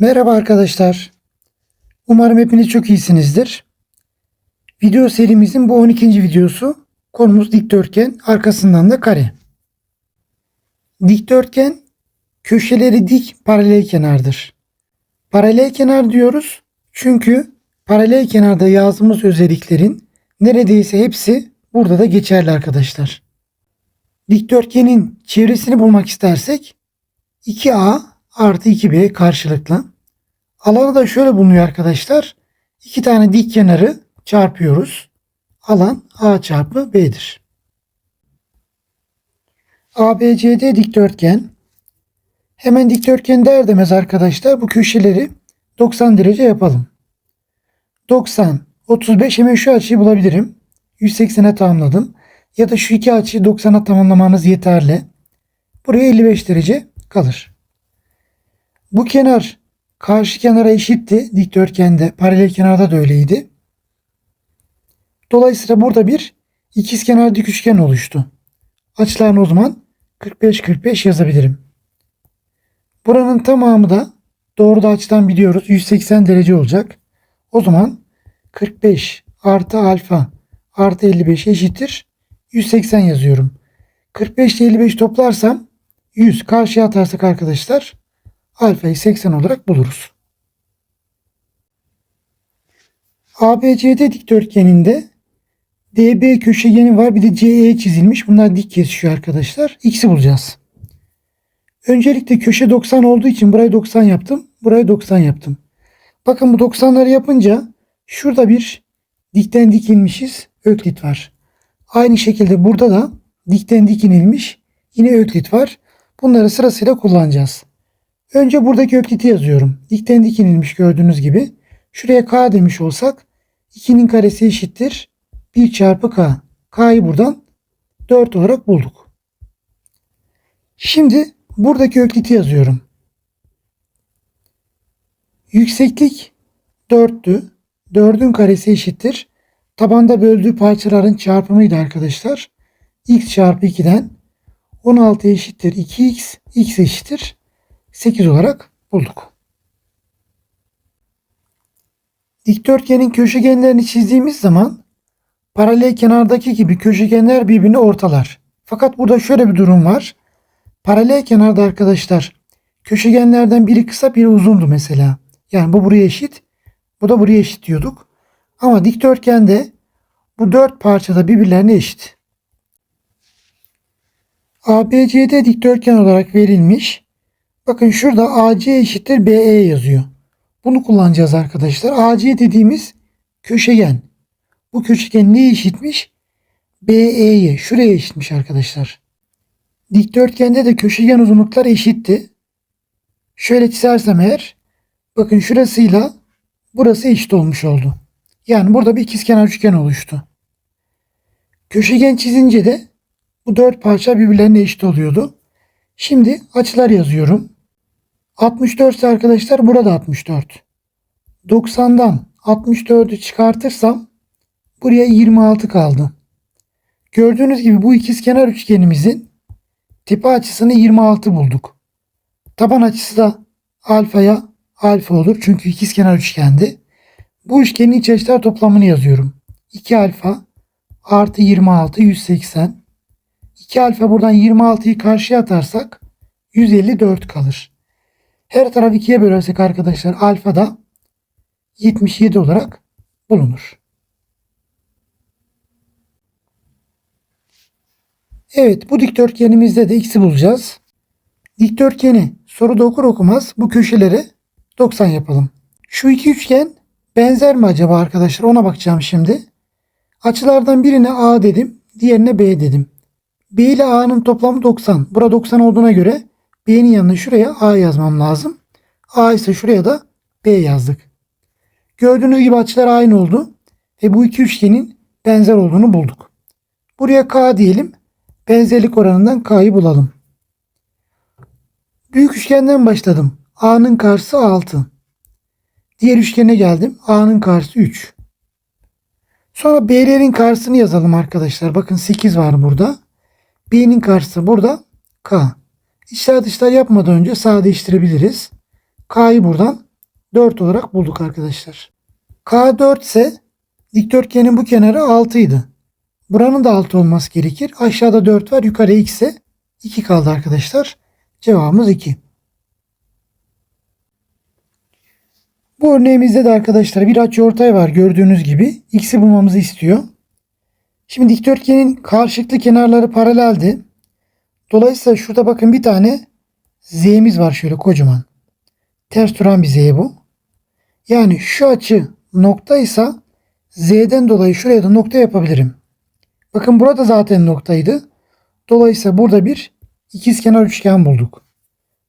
Merhaba arkadaşlar. Umarım hepiniz çok iyisinizdir. Video serimizin bu 12. videosu. Konumuz dikdörtgen, arkasından da kare. Dikdörtgen köşeleri dik paralel kenardır. Paralel kenar diyoruz çünkü paralel kenarda yazdığımız özelliklerin neredeyse hepsi burada da geçerli arkadaşlar. Dikdörtgenin çevresini bulmak istersek 2A artı 2B karşılıklı. Alanı da şöyle bulunuyor arkadaşlar. İki tane dik kenarı çarpıyoruz. Alan A çarpı B'dir. ABCD dikdörtgen. Hemen dikdörtgen der demez arkadaşlar bu köşeleri 90 derece yapalım. 90, 35 hemen şu açıyı bulabilirim. 180'e tamamladım. Ya da şu iki açıyı 90'a tamamlamanız yeterli. Buraya 55 derece kalır. Bu kenar karşı kenara eşitti. Dikdörtgende paralel kenarda da öyleydi. Dolayısıyla burada bir ikizkenar dik üçgen oluştu. Açılarını o zaman 45-45 yazabilirim. Buranın tamamı da doğruda açıdan biliyoruz 180 derece olacak. O zaman 45 artı alfa artı 55 eşittir 180 yazıyorum. 45 ile 55 toplarsam 100 karşıya atarsak arkadaşlar alfayı 80 olarak buluruz. ABCD dikdörtgeninde DB köşegeni var bir de CE çizilmiş. Bunlar dik kesişiyor arkadaşlar. X'i bulacağız. Öncelikle köşe 90 olduğu için burayı 90 yaptım. Burayı 90 yaptım. Bakın bu 90'ları yapınca şurada bir dikten dik inmişiz. Öklit var. Aynı şekilde burada da dikten dik inilmiş. Yine öklit var. Bunları sırasıyla kullanacağız. Önce buradaki ökliti yazıyorum. Dikten dik inilmiş gördüğünüz gibi. Şuraya k demiş olsak 2'nin karesi eşittir 1 çarpı k. k'yı buradan 4 olarak bulduk. Şimdi buradaki ökliti yazıyorum. Yükseklik 4'tü. 4'ün karesi eşittir. Tabanda böldüğü parçaların çarpımıydı arkadaşlar. x çarpı 2'den 16 eşittir 2x, x eşittir 8 olarak bulduk. Dikdörtgenin köşegenlerini çizdiğimiz zaman paralel kenardaki gibi köşegenler birbirini ortalar. Fakat burada şöyle bir durum var. Paralel kenarda arkadaşlar köşegenlerden biri kısa biri uzundu mesela. Yani bu buraya eşit. Bu da buraya eşit diyorduk. Ama dikdörtgende bu dört parçada birbirlerine eşit. ABCD dikdörtgen olarak verilmiş. Bakın şurada AC eşittir BE yazıyor. Bunu kullanacağız arkadaşlar. AC dediğimiz köşegen. Bu köşegen neye eşitmiş? BE'ye. Şuraya eşitmiş arkadaşlar. Dikdörtgende de köşegen uzunluklar eşitti. Şöyle çizersem eğer bakın şurasıyla burası eşit olmuş oldu. Yani burada bir ikizkenar üçgen oluştu. Köşegen çizince de bu dört parça birbirlerine eşit oluyordu. Şimdi açılar yazıyorum. 64 ise arkadaşlar burada 64. 90'dan 64'ü çıkartırsam buraya 26 kaldı. Gördüğünüz gibi bu ikizkenar üçgenimizin tepe açısını 26 bulduk. Taban açısı da alfaya alfa olur çünkü ikizkenar üçgendi. Bu üçgenin iç açılar toplamını yazıyorum. 2 alfa artı 26 180. 2 alfa buradan 26'yı karşıya atarsak 154 kalır. Her tarafı 2'ye bölersek arkadaşlar alfa da 77 olarak bulunur. Evet bu dikdörtgenimizde de x'i bulacağız. Dikdörtgeni soruda okur okumaz bu köşeleri 90 yapalım. Şu iki üçgen benzer mi acaba arkadaşlar ona bakacağım şimdi. Açılardan birine A dedim diğerine B dedim. B ile A'nın toplamı 90. Burada 90 olduğuna göre B'nin yanına şuraya A yazmam lazım. A ise şuraya da B yazdık. Gördüğünüz gibi açılar aynı oldu. Ve bu iki üçgenin benzer olduğunu bulduk. Buraya K diyelim. Benzerlik oranından K'yı bulalım. Büyük üçgenden başladım. A'nın karşısı 6. Diğer üçgene geldim. A'nın karşısı 3. Sonra B'lerin karşısını yazalım arkadaşlar. Bakın 8 var burada. B'nin karşısı burada. K. İçler dışlar yapmadan önce sağ değiştirebiliriz. K'yı buradan 4 olarak bulduk arkadaşlar. K4 ise dikdörtgenin bu kenarı 6 idi. Buranın da 6 olması gerekir. Aşağıda 4 var. Yukarı x ise 2 kaldı arkadaşlar. Cevabımız 2. Bu örneğimizde de arkadaşlar bir açıortay var gördüğünüz gibi. X'i bulmamızı istiyor. Şimdi dikdörtgenin karşılıklı kenarları paraleldi. Dolayısıyla şurada bakın bir tane z'miz var şöyle kocaman. Ters duran bir z bu. Yani şu açı noktaysa z'den dolayı şuraya da nokta yapabilirim. Bakın burada zaten noktaydı. Dolayısıyla burada bir ikizkenar üçgen bulduk.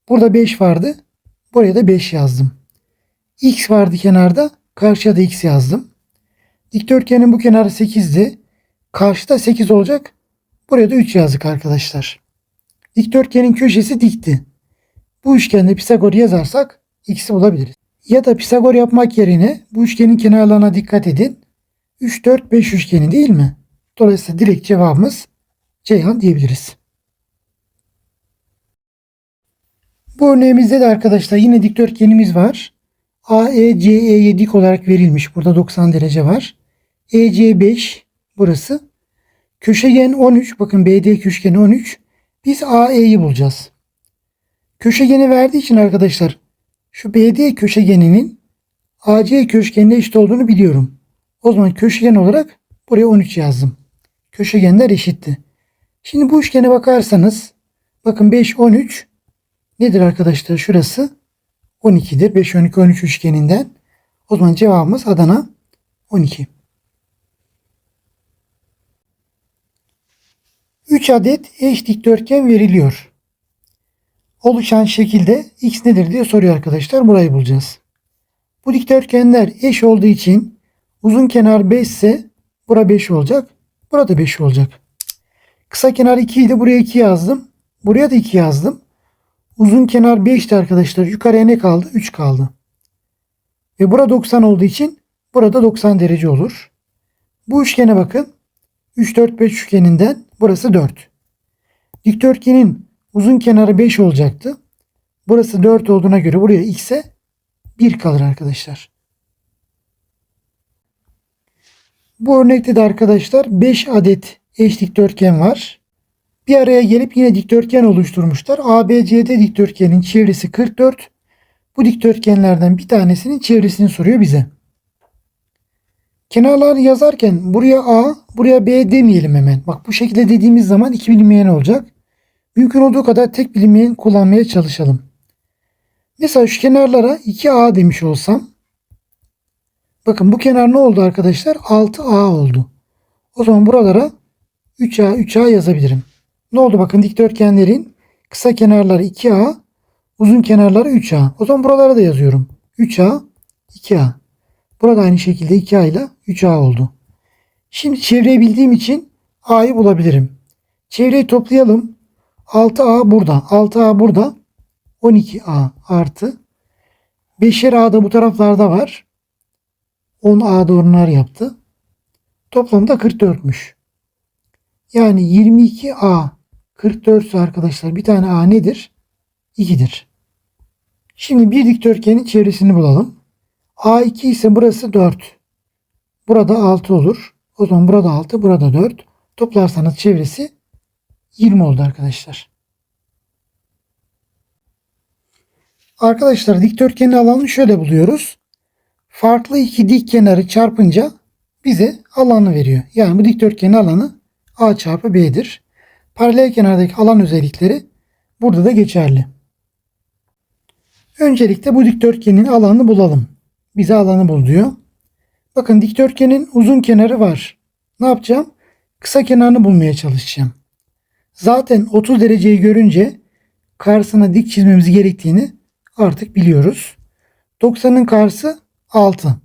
Burada 5 vardı. Buraya da 5 yazdım. X vardı kenarda. Karşıya da X yazdım. Dikdörtgenin bu kenarı 8'di. Karşıda 8 olacak. Buraya da 3 yazdık arkadaşlar. Dikdörtgenin köşesi dikti. Bu üçgende Pisagor yazarsak X'i bulabiliriz. Ya da Pisagor yapmak yerine bu üçgenin kenarlarına dikkat edin. 3, 4, 5 üçgeni değil mi? Dolayısıyla direkt cevabımız Ceyhan diyebiliriz. Bu örneğimizde de arkadaşlar yine dikdörtgenimiz var. AE CE'ye dik olarak verilmiş. Burada 90 derece var. EC 5 burası. Köşegen 13. Bakın BD köşegeni 13. Biz AE'yi bulacağız. Köşegeni verdiği için arkadaşlar şu BD köşegeninin AC köşegenine eşit olduğunu biliyorum. O zaman köşegen olarak buraya 13 yazdım. Köşegenler eşitti. Şimdi bu üçgene bakarsanız bakın 5 13 nedir arkadaşlar şurası 12'dir. 5 12 13 üçgeninden. O zaman cevabımız Adana 12. 3 adet eş dikdörtgen veriliyor. Oluşan şekilde x nedir diye soruyor arkadaşlar. Burayı bulacağız. Bu dikdörtgenler eş olduğu için uzun kenar 5 ise bura 5 olacak. Burada 5 olacak. Kısa kenar 2 idi. Buraya 2 yazdım. Buraya da 2 yazdım. Uzun kenar 5'ti arkadaşlar. Yukarıya ne kaldı? 3 kaldı. Ve burada 90 olduğu için burada 90 derece olur. Bu üçgene bakın. 3 4 5 üçgeninden burası 4. Dikdörtgenin uzun kenarı 5 olacaktı. Burası 4 olduğuna göre buraya x'e 1 kalır arkadaşlar. Bu örnekte de arkadaşlar 5 adet eş dikdörtgen var. Bir araya gelip yine dikdörtgen oluşturmuşlar. ABCD dikdörtgenin çevresi 44. Bu dikdörtgenlerden bir tanesinin çevresini soruyor bize. Kenarları yazarken buraya A, buraya B demeyelim hemen. Bak bu şekilde dediğimiz zaman iki bilinmeyen olacak. Mümkün olduğu kadar tek bilinmeyen kullanmaya çalışalım. Mesela şu kenarlara 2A demiş olsam. Bakın bu kenar ne oldu arkadaşlar? 6A oldu. O zaman buralara 3A, 3A yazabilirim. Ne oldu bakın dikdörtgenlerin kısa kenarları 2A, uzun kenarları 3A. O zaman buralara da yazıyorum. 3A, 2A. Burada aynı şekilde 2A ile 3A oldu. Şimdi çevreyi bildiğim için A'yı bulabilirim. Çevreyi toplayalım. 6A burada. 6A burada. 12A artı. 5'er A da bu taraflarda var. 10A da onlar yaptı. Toplamda 44'müş. Yani 22A 44 ise arkadaşlar bir tane A nedir? 2'dir. Şimdi bir dikdörtgenin çevresini bulalım. A2 ise burası 4. Burada 6 olur. O zaman burada 6, burada 4. Toplarsanız çevresi 20 oldu arkadaşlar. Arkadaşlar dikdörtgenin alanını şöyle buluyoruz. Farklı iki dik kenarı çarpınca bize alanı veriyor. Yani bu dikdörtgenin alanı A çarpı B'dir. Paralel kenardaki alan özellikleri burada da geçerli. Öncelikle bu dikdörtgenin alanını bulalım. Bize alanı bul diyor. Bakın dikdörtgenin uzun kenarı var. Ne yapacağım? Kısa kenarını bulmaya çalışacağım. Zaten 30 dereceyi görünce karşısına dik çizmemiz gerektiğini artık biliyoruz. 90'ın karşısı 6.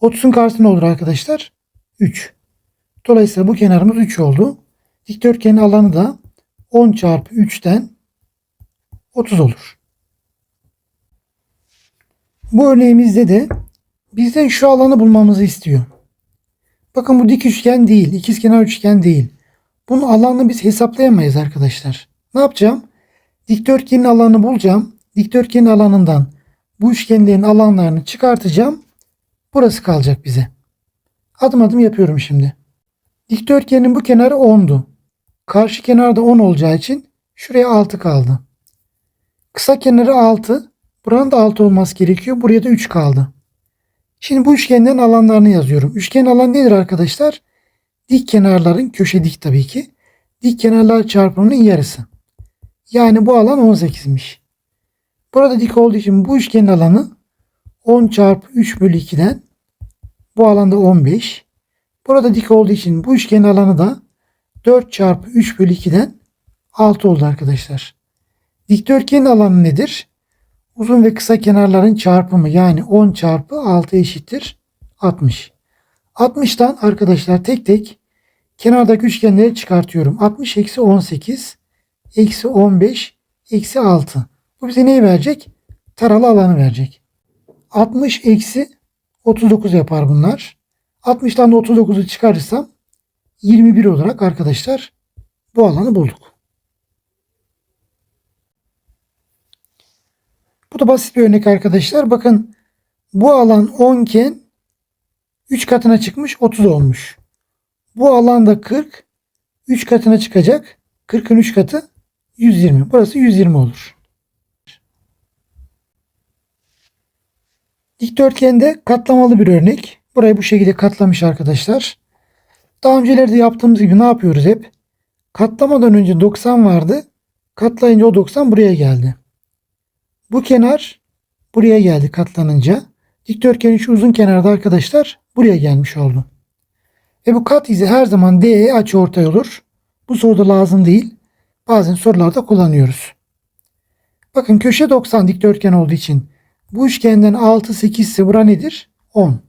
30'un karşısı ne olur arkadaşlar? 3. Dolayısıyla bu kenarımız 3 oldu. Dikdörtgenin alanı da 10 çarpı 3'ten 30 olur. Bu örneğimizde de bizden şu alanı bulmamızı istiyor. Bakın bu dik üçgen değil, ikizkenar üçgen değil. Bunun alanını biz hesaplayamayız arkadaşlar. Ne yapacağım? Dikdörtgenin alanını bulacağım. Dikdörtgenin alanından Bu üçgenlerin alanlarını çıkartacağım. Burası kalacak bize. Adım adım yapıyorum şimdi. Dikdörtgenin bu kenarı 10'du. Karşı kenarda 10 olacağı için şuraya 6 kaldı. Kısa kenarı 6. Buranın da 6 olması gerekiyor. Buraya da 3 kaldı. Şimdi bu üçgenden alanlarını yazıyorum. Üçgen alan nedir arkadaşlar? Dik kenarların köşe dik tabii ki. Dik kenarlar çarpımının yarısı. Yani bu alan 18'miş. Burada dik olduğu için bu üçgenin alanı 10 çarpı 3 bölü 2'den bu alanda 15. Burada dik olduğu için bu üçgenin alanı da 4 çarpı 3 bölü 2'den 6 oldu arkadaşlar. Dikdörtgenin alanı nedir? Uzun ve kısa kenarların çarpımı yani 10 çarpı 6 eşittir 60. 60'tan arkadaşlar tek tek kenardaki üçgenleri çıkartıyorum. 60 eksi 18 eksi 15 eksi 6. Bu bize neyi verecek? Taralı alanı verecek. 60 eksi 39 yapar bunlar. 60'tan da 39'u çıkarırsam 21 olarak arkadaşlar bu alanı bulduk. Bu da basit bir örnek arkadaşlar. Bakın bu alan 10 iken 3 katına çıkmış 30 olmuş. Bu alanda 40 3 katına çıkacak. 40'ın 3 katı 120. Burası 120 olur. Dikdörtgende katlamalı bir örnek. Burayı bu şekilde katlamış arkadaşlar. Daha öncelerde yaptığımız gibi ne yapıyoruz hep? Katlamadan önce 90 vardı. Katlayınca o 90 buraya geldi. Bu kenar buraya geldi katlanınca. Dikdörtgenin şu uzun kenarda arkadaşlar buraya gelmiş oldu. Ve bu kat izi her zaman DE açıortay olur. Bu soruda lazım değil. Bazen sorularda kullanıyoruz. Bakın köşe 90 dikdörtgen olduğu için bu üçgenden 6 8 ise bura nedir? 10.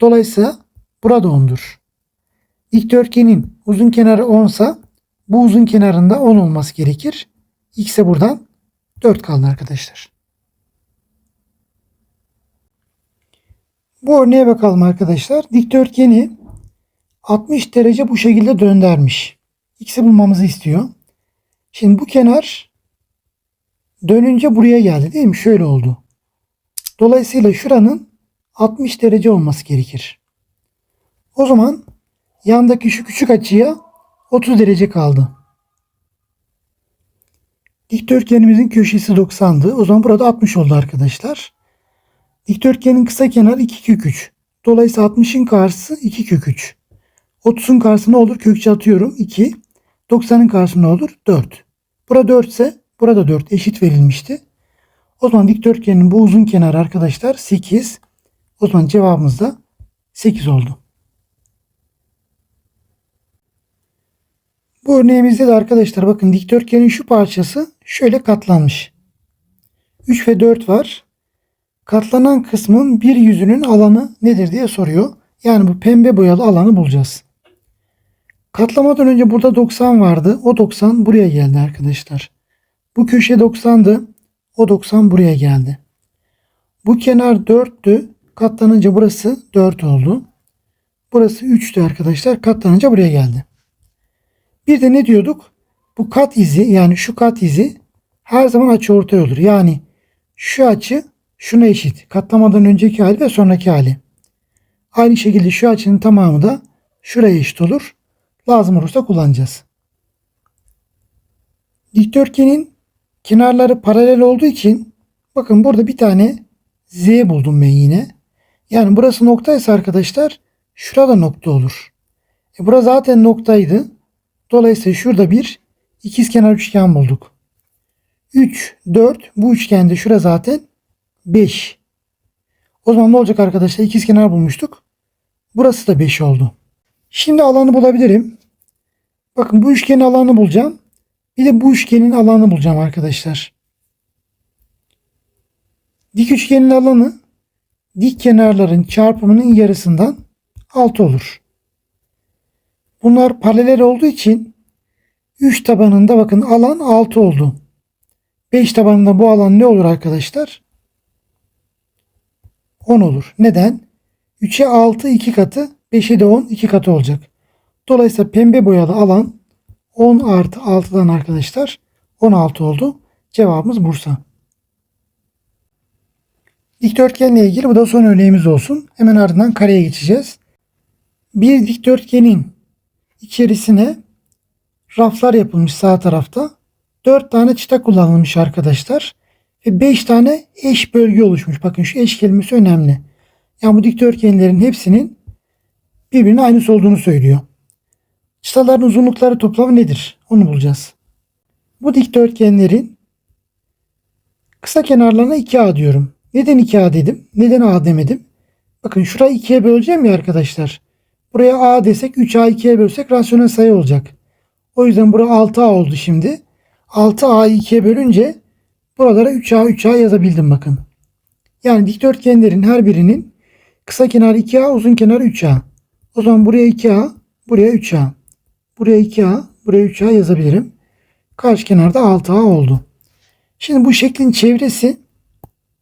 Dolayısıyla burada 10'dur. Dikdörtgenin uzun kenarı 10 ise bu uzun kenarında 10 olması gerekir. X'e buradan 4 kaldı arkadaşlar. Bu örneğe bakalım arkadaşlar. Dikdörtgeni 60 derece bu şekilde döndürmüş. X'i bulmamızı istiyor. Şimdi bu kenar dönünce buraya geldi değil mi? Şöyle oldu. Dolayısıyla şuranın 60 derece olması gerekir. O zaman yandaki şu küçük açıya 30 derece kaldı. Dikdörtgenimizin köşesi 90'dı. O zaman burada 60 oldu arkadaşlar. Dikdörtgenin kısa kenarı 2 kök 3. Dolayısıyla 60'ın karşısı 2 kök 3. 30'un karşısı ne olur? Kökçe atıyorum 2. 90'ın karşısı ne olur? 4. Burada 4 ise burada 4 eşit verilmişti. O zaman dikdörtgenin bu uzun kenarı arkadaşlar 8. O zaman cevabımız da 8 oldu. Bu örneğimizde de arkadaşlar bakın dikdörtgenin şu parçası şöyle katlanmış. 3 ve 4 var. Katlanan kısmın bir yüzünün alanı nedir diye soruyor. Yani bu pembe boyalı alanı bulacağız. Katlamadan önce burada 90 vardı. O 90 buraya geldi arkadaşlar. Bu köşe 90'dı. O 90 buraya geldi. Bu kenar 4'tü. Katlanınca burası 4 oldu. Burası 3'tü arkadaşlar. Katlanınca buraya geldi. Bir de ne diyorduk? Bu kat izi yani şu kat izi her zaman açıortay olur. Yani şu açı şuna eşit. Katlamadan önceki hali ve sonraki hali. Aynı şekilde şu açının tamamı da şuraya eşit olur. Lazım olursa kullanacağız. Dikdörtgenin kenarları paralel olduğu için bakın burada bir tane Z buldum ben yine. Yani burası noktaysa arkadaşlar şurada nokta olur. E burası zaten noktaydı. Dolayısıyla şurada bir ikizkenar üçgen bulduk. 3, 4 bu üçgende şura zaten 5. O zaman ne olacak arkadaşlar? İkizkenar bulmuştuk. Burası da 5 oldu. Şimdi alanı bulabilirim. Bakın bu üçgenin alanını bulacağım. Bir de bu üçgenin alanını bulacağım arkadaşlar. Dik üçgenin alanı dik kenarların çarpımının yarısından 6 olur. Bunlar paralel olduğu için 3 tabanında bakın alan 6 oldu. 5 tabanında bu alan ne olur arkadaşlar? 10 olur. Neden? 3'e 6 2 katı 5'e de 10 2 katı olacak. Dolayısıyla pembe boyalı alan 10 artı 6'dan arkadaşlar 16 oldu. Cevabımız Bursa. Dikdörtgenle ilgili bu da son örneğimiz olsun. Hemen ardından kareye geçeceğiz. Bir dikdörtgenin içerisine raflar yapılmış sağ tarafta. 4 tane çıta kullanılmış arkadaşlar. Ve 5 tane eş bölge oluşmuş. Bakın şu eş kelimesi önemli. Yani bu dikdörtgenlerin hepsinin birbirine aynısı olduğunu söylüyor. Çıtaların uzunlukları toplamı nedir? Onu bulacağız. Bu dikdörtgenlerin kısa kenarlarına 2A diyorum. Neden 2A dedim? Neden A demedim? Bakın şurayı 2'ye böleceğim ya arkadaşlar. Buraya A desek 3A 2'ye bölsek rasyonel sayı olacak. O yüzden bura 6A oldu şimdi. 6A'yı 2'ye bölünce buralara 3A 3A yazabildim bakın. Yani dikdörtgenlerin her birinin kısa kenarı 2A uzun kenarı 3A. O zaman buraya 2A buraya 3A. Buraya 2A buraya 3A yazabilirim. Karşı kenarda 6A oldu. Şimdi bu şeklin çevresi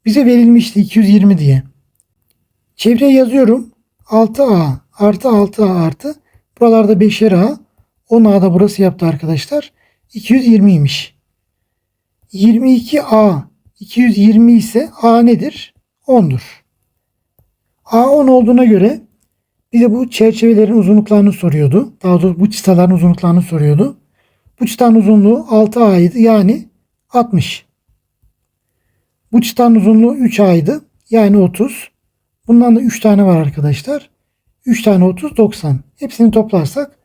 bize verilmişti 220 diye. Çevreye yazıyorum. 6A artı 6A artı. Buralarda 5'er A. 10A da burası yaptı arkadaşlar. 220'ymiş. 22A 220 ise A nedir? 10'dur. A 10 olduğuna göre bize bu çerçevelerin uzunluklarını soruyordu. Daha doğrusu bu çıtaların uzunluklarını soruyordu. Bu çıtanın uzunluğu 6A'ydı yani 60. Bu çıtanın uzunluğu 3A'ydı yani 30. Bundan da 3 tane var arkadaşlar. 3 tane 30 90. Hepsini toplarsak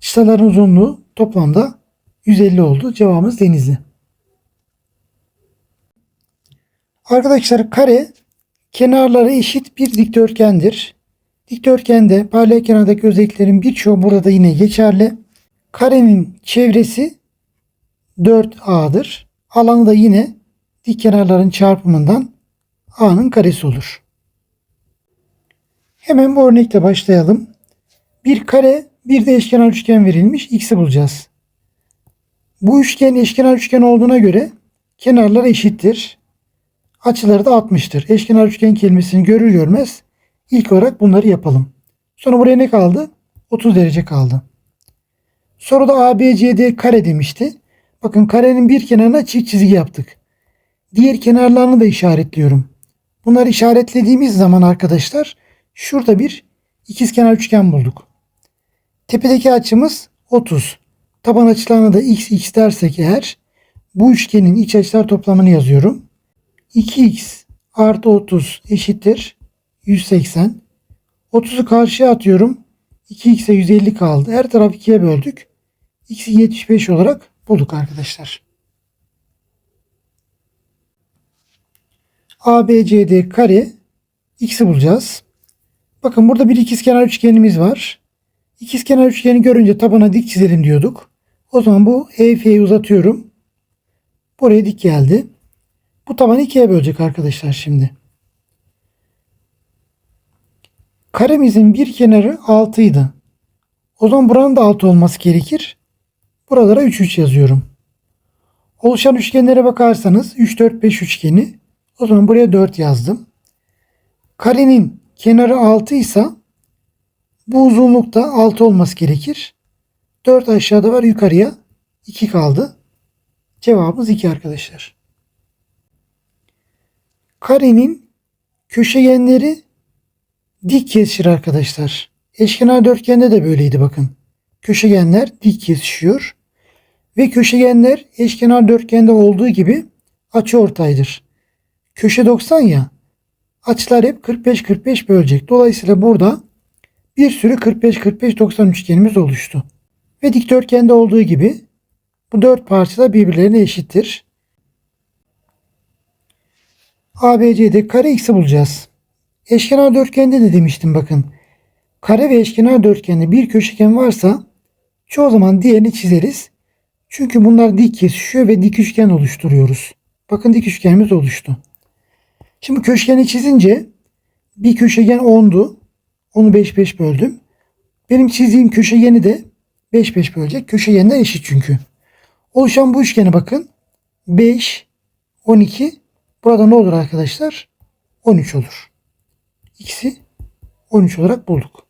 çıtaların uzunluğu toplamda 150 oldu. Cevabımız denizli. Arkadaşlar kare kenarları eşit bir dikdörtgendir. Dikdörtgende paralel kenardaki özelliklerin birçoğu burada da yine geçerli. Karenin çevresi 4A'dır. Alanı da yine dik kenarların çarpımından A'nın karesi olur. Hemen bu örnekle başlayalım. Bir kare bir de eşkenar üçgen verilmiş. X'i bulacağız. Bu üçgen eşkenar üçgen olduğuna göre kenarlar eşittir. Açıları da 60'tır. Eşkenar üçgen kelimesini görür görmez ilk olarak bunları yapalım. Sonra buraya ne kaldı? 30 derece kaldı. Soruda ABCD kare demişti. Bakın karenin bir kenarına çift çizgi yaptık. Diğer kenarlarını da işaretliyorum. Bunları işaretlediğimiz zaman arkadaşlar şurada bir ikizkenar üçgen bulduk. Tepedeki açımız 30. Taban açılarına da x x dersek eğer bu üçgenin iç açılar toplamını yazıyorum. 2x artı 30 eşittir 180. 30'u karşıya atıyorum. 2x'e 150 kaldı. Her tarafı 2'ye böldük. x'i 75 olarak bulduk arkadaşlar. ABCD kare x'i bulacağız. Bakın burada bir ikizkenar üçgenimiz var. İkizkenar üçgeni görünce tabana dik çizelim diyorduk. O zaman bu EF'yi uzatıyorum. Buraya dik geldi. Bu tabanı ikiye bölecek arkadaşlar şimdi. Karemizin bir kenarı 6 idi. O zaman buranın da 6 olması gerekir. Buralara 3 3 yazıyorum. Oluşan üçgenlere bakarsanız 3 4 5 üçgeni. O zaman buraya 4 yazdım. Karenin kenarı 6 ise bu uzunlukta 6 olması gerekir. 4 aşağıda var yukarıya 2 kaldı. Cevabımız 2 arkadaşlar. Karenin köşegenleri dik kesişir arkadaşlar. Eşkenar dörtgende de böyleydi bakın. Köşegenler dik kesişiyor. Ve köşegenler eşkenar dörtgende olduğu gibi açı ortaydır. Köşe 90 ya açılar hep 45-45 bölecek. Dolayısıyla burada bir sürü 45-45-90 üçgenimiz oluştu. Ve dikdörtgende olduğu gibi bu dört parça da birbirlerine eşittir. ABC'de kare x'i bulacağız. Eşkenar dörtgende de demiştim bakın. Kare ve eşkenar dörtgende bir köşegen varsa çoğu zaman diğerini çizeriz. Çünkü bunlar dik kesişiyor ve dik üçgen oluşturuyoruz. Bakın dik üçgenimiz oluştu. Şimdi köşegeni çizince bir köşegen 10'du. Onu 5 5 böldüm. Benim çizdiğim köşegeni de 5 5 bölecek. Köşegenler eşit çünkü. Oluşan bu üçgene bakın. 5 12 burada ne olur arkadaşlar? 13 olur. X'i 13 olarak bulduk.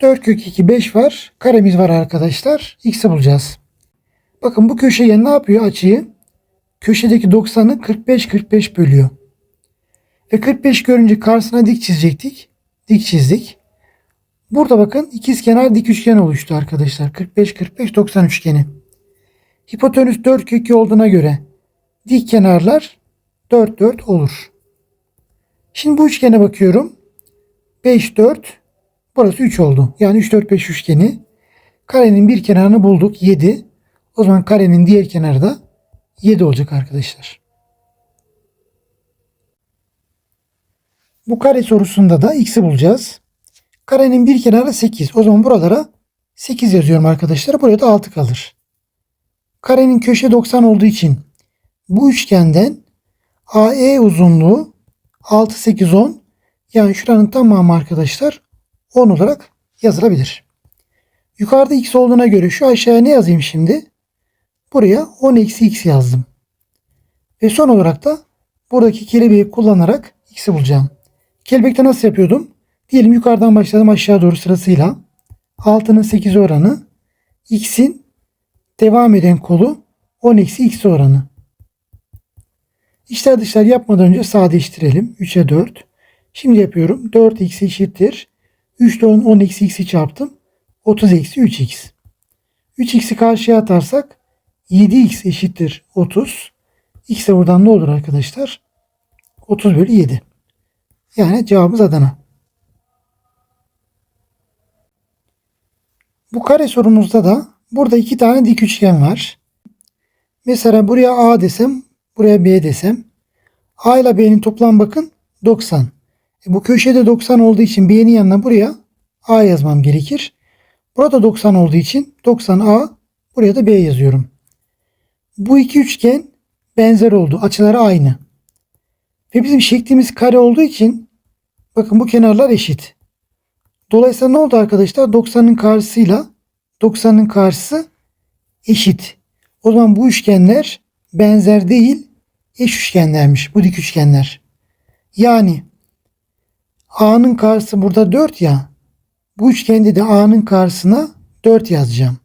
Dört kök 2 5 var. Karemiz var arkadaşlar. X'i bulacağız. Bakın bu köşeye ne yapıyor açıyı? Köşedeki 90'ı 45-45 bölüyor. Ve 45 görünce karşısına dik çizecektik. Dik çizdik. Burada bakın ikizkenar dik üçgen oluştu arkadaşlar. 45-45-90 üçgeni. Hipotenüs 4 kökü olduğuna göre dik kenarlar 4 4 olur. Şimdi bu üçgene bakıyorum. 5 4 burası 3 oldu. Yani 3 4 5 üçgeni. Karenin bir kenarını bulduk 7. O zaman karenin diğer kenarı da 7 olacak arkadaşlar. Bu kare sorusunda da x'i bulacağız. Karenin bir kenarı 8. O zaman buralara 8 yazıyorum arkadaşlar. Buraya da 6 kalır. Karenin köşe 90 olduğu için bu üçgenden AE uzunluğu 6 8 10 yani şuranın tamamı arkadaşlar 10 olarak yazılabilir. Yukarıda x olduğuna göre şu aşağıya ne yazayım şimdi? Buraya 10 eksi x yazdım. Ve son olarak da buradaki kelebeği kullanarak x'i bulacağım. Kelebekte nasıl yapıyordum? Diyelim yukarıdan başladım aşağı doğru sırasıyla. 6'nın 8 oranı x'in devam eden kolu 10 eksi x oranı. İçler dışlar yapmadan önce sadeleştirelim. 3'e 4. Şimdi yapıyorum. 4x eşittir. 3 ile 10, 10 eksi x'i çarptım. 30 eksi 3x. 3x'i karşıya atarsak 7x eşittir 30. X de buradan ne olur arkadaşlar? 30 bölü 7. Yani cevabımız Adana. Bu kare sorumuzda da burada iki tane dik üçgen var. Mesela buraya A desem, buraya B desem. A ile B'nin toplam bakın 90. E bu köşede 90 olduğu için B'nin yanına buraya A yazmam gerekir. Burada 90 olduğu için 90A buraya da B yazıyorum. Bu iki üçgen benzer oldu. Açıları aynı. Ve bizim şeklimiz kare olduğu için bakın bu kenarlar eşit. Dolayısıyla ne oldu arkadaşlar? 90'ın karşısıyla 90'ın karşısı eşit. O zaman bu üçgenler benzer değil eş üçgenlermiş. Bu dik üçgenler. Yani A'nın karşısı burada 4 ya. Bu üçgende de A'nın karşısına 4 yazacağım.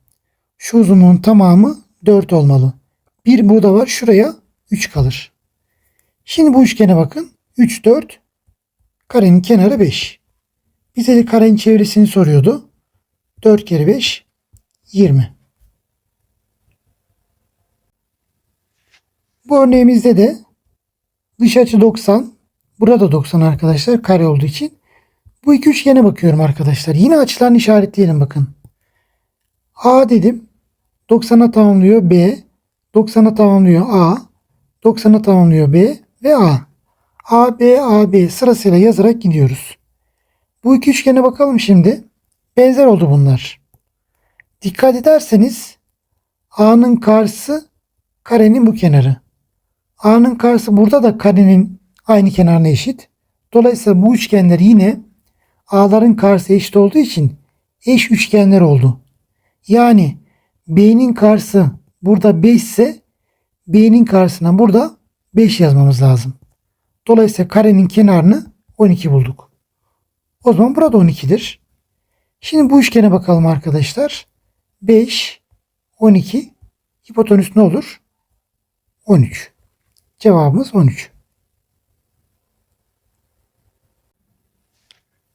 Şu uzunluğun tamamı 4 olmalı. Bir burada var. Şuraya 3 kalır. Şimdi bu üçgene bakın. 3, 4. Karenin kenarı 5. Bize de karenin çevresini soruyordu. 4 kere 5 20. Bu örneğimizde de dış açı 90. Burada 90 arkadaşlar kare olduğu için. Bu iki üçgene bakıyorum arkadaşlar. Yine açılarını işaretleyelim bakın. A dedim. 90'a tamamlıyor B. 90'a tamamlıyor A. 90'a tamamlıyor B ve A. A, B, A, B sırasıyla yazarak gidiyoruz. Bu iki üçgene bakalım şimdi. Benzer oldu bunlar. Dikkat ederseniz A'nın karşısı karenin bu kenarı. A'nın karşısı burada da karenin aynı kenarına eşit. Dolayısıyla bu üçgenler yine A'ların karşısı eşit olduğu için eş üçgenler oldu. Yani B'nin karşısı burada 5 ise B'nin karşısına burada 5 yazmamız lazım. Dolayısıyla karenin kenarını 12 bulduk. O zaman burada 12'dir. Şimdi bu üçgene bakalım arkadaşlar. 5, 12. Hipotenüs ne olur? 13. Cevabımız 13.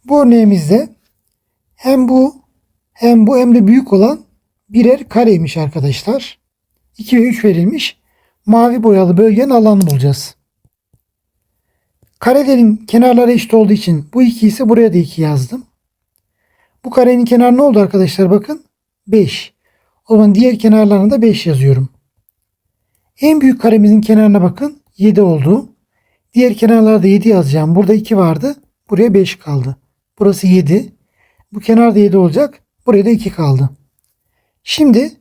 Bu örneğimizde hem bu hem bu hem de büyük olan birer kareymiş arkadaşlar. 2 ve 3 verilmiş. Mavi boyalı bölgenin alanını bulacağız. Karelerin kenarları eşit olduğu için bu 2 ise buraya da 2 yazdım. Bu karenin kenarı ne oldu arkadaşlar? Bakın 5. O zaman diğer kenarlarına da 5 yazıyorum. En büyük karemizin kenarına bakın 7 oldu. Diğer kenarlarda 7 yazacağım. Burada 2 vardı. Buraya 5 kaldı. Burası 7. Bu kenarda 7 olacak. Buraya da 2 kaldı. Şimdi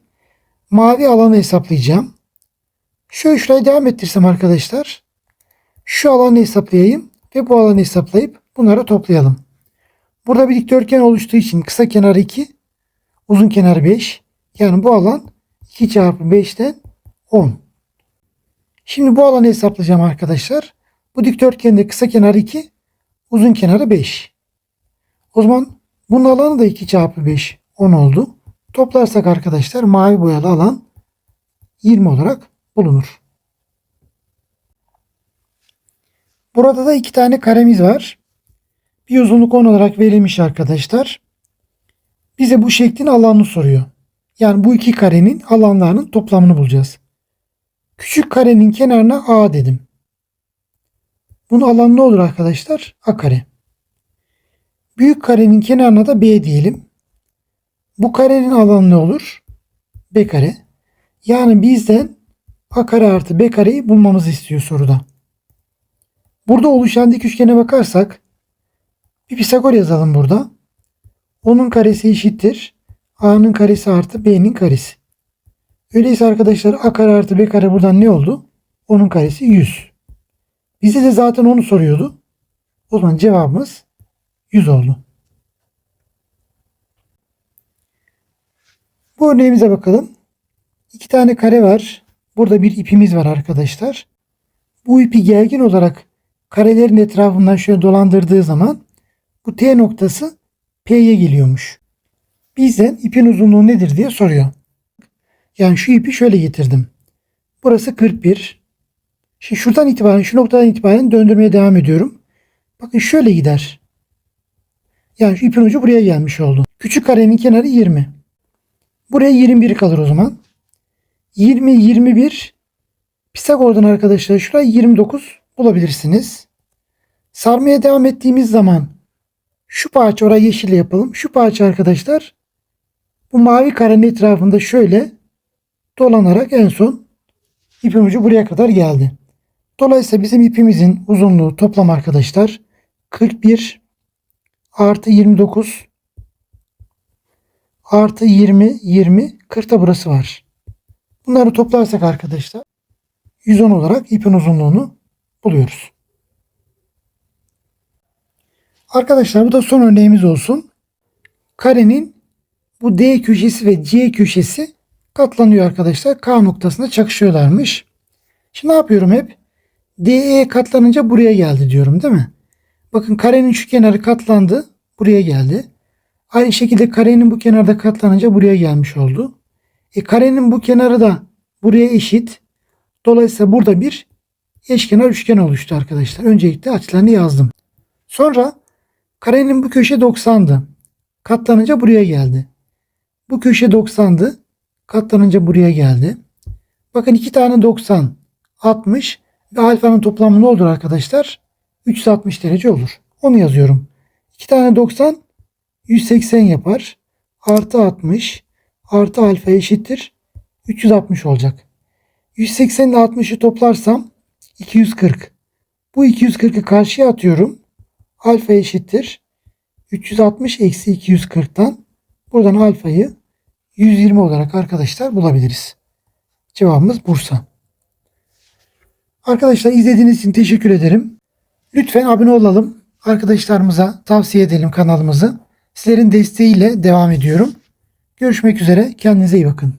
mavi alanı hesaplayacağım. Şöyle şurayı devam ettirsem arkadaşlar. Şu alanı hesaplayayım ve bu alanı hesaplayıp bunları toplayalım. Burada bir dikdörtgen oluştuğu için kısa kenarı 2, uzun kenarı 5. Yani bu alan 2 çarpı 5'ten 10. Şimdi bu alanı hesaplayacağım arkadaşlar. Bu dikdörtgende kısa kenarı 2, uzun kenarı 5. O zaman bunun alanı da 2 çarpı 5 10 oldu. Toplarsak arkadaşlar mavi boyalı alan 20 olarak bulunur. Burada da iki tane karemiz var. Bir uzunluk 10 olarak verilmiş arkadaşlar. Bize bu şeklin alanını soruyor. Yani bu iki karenin alanlarının toplamını bulacağız. Küçük karenin kenarına A dedim. Bunun alanı ne olur arkadaşlar? A kare. Büyük karenin kenarına da B diyelim. Bu karenin alanı ne olur? B kare. Yani bizden A kare artı B kareyi bulmamızı istiyor soruda. Burada oluşan dik üçgene bakarsak bir Pisagor yazalım burada. Onun karesi eşittir. A'nın karesi artı B'nin karesi. Öyleyse arkadaşlar A kare artı B kare buradan ne oldu? Onun karesi 100. Bize de zaten onu soruyordu. O zaman cevabımız 100 oldu. Bu örneğimize bakalım. İki tane kare var. Burada bir ipimiz var arkadaşlar. Bu ipi gergin olarak karelerin etrafından şöyle dolandırdığı zaman bu T noktası P'ye geliyormuş. Bizden ipin uzunluğu nedir diye soruyor. Yani şu ipi şöyle getirdim. Burası 41. Şimdi şuradan itibaren şu noktadan itibaren döndürmeye devam ediyorum. Bakın şöyle gider. Yani şu ipin ucu buraya gelmiş oldu. Küçük karenin kenarı 20. Buraya 21 kalır o zaman. 20, 21. Pisagor'dan arkadaşlar şuraya 29 bulabilirsiniz. Sarmaya devam ettiğimiz zaman şu parça orayı yeşille yapalım. Şu parça arkadaşlar bu mavi karenin etrafında şöyle dolanarak en son ipin ucu buraya kadar geldi. Dolayısıyla bizim ipimizin uzunluğu toplam arkadaşlar 41 artı 29 artı 20 20 40 da burası var. Bunları toplarsak arkadaşlar 110 olarak ipin uzunluğunu buluyoruz. Arkadaşlar bu da son örneğimiz olsun. Karenin bu D köşesi ve C köşesi katlanıyor arkadaşlar. K noktasında çakışıyorlarmış. Şimdi ne yapıyorum hep? DE katlanınca buraya geldi diyorum değil mi? Bakın karenin şu kenarı katlandı. Buraya geldi. Aynı şekilde karenin bu kenarda katlanınca buraya gelmiş oldu. E karenin bu kenarı da buraya eşit. Dolayısıyla burada bir eşkenar üçgen oluştu arkadaşlar. Öncelikle açılarını yazdım. Sonra karenin bu köşe 90'dı. Katlanınca buraya geldi. Bu köşe 90'dı. Katlanınca buraya geldi. Bakın iki tane 90 60 ve alfanın toplamı ne olur arkadaşlar? 360 derece olur. Onu yazıyorum. İki tane 90 180 yapar. Artı 60 artı alfa eşittir. 360 olacak. 180 ile 60'ı toplarsam 240. Bu 240'ı karşıya atıyorum. Alfa eşittir. 360 eksi 240'tan buradan alfayı 120 olarak arkadaşlar bulabiliriz. Cevabımız Bursa. Arkadaşlar izlediğiniz için teşekkür ederim. Lütfen abone olalım. Arkadaşlarımıza tavsiye edelim kanalımızı. Sizlerin desteğiyle devam ediyorum. Görüşmek üzere. Kendinize iyi bakın.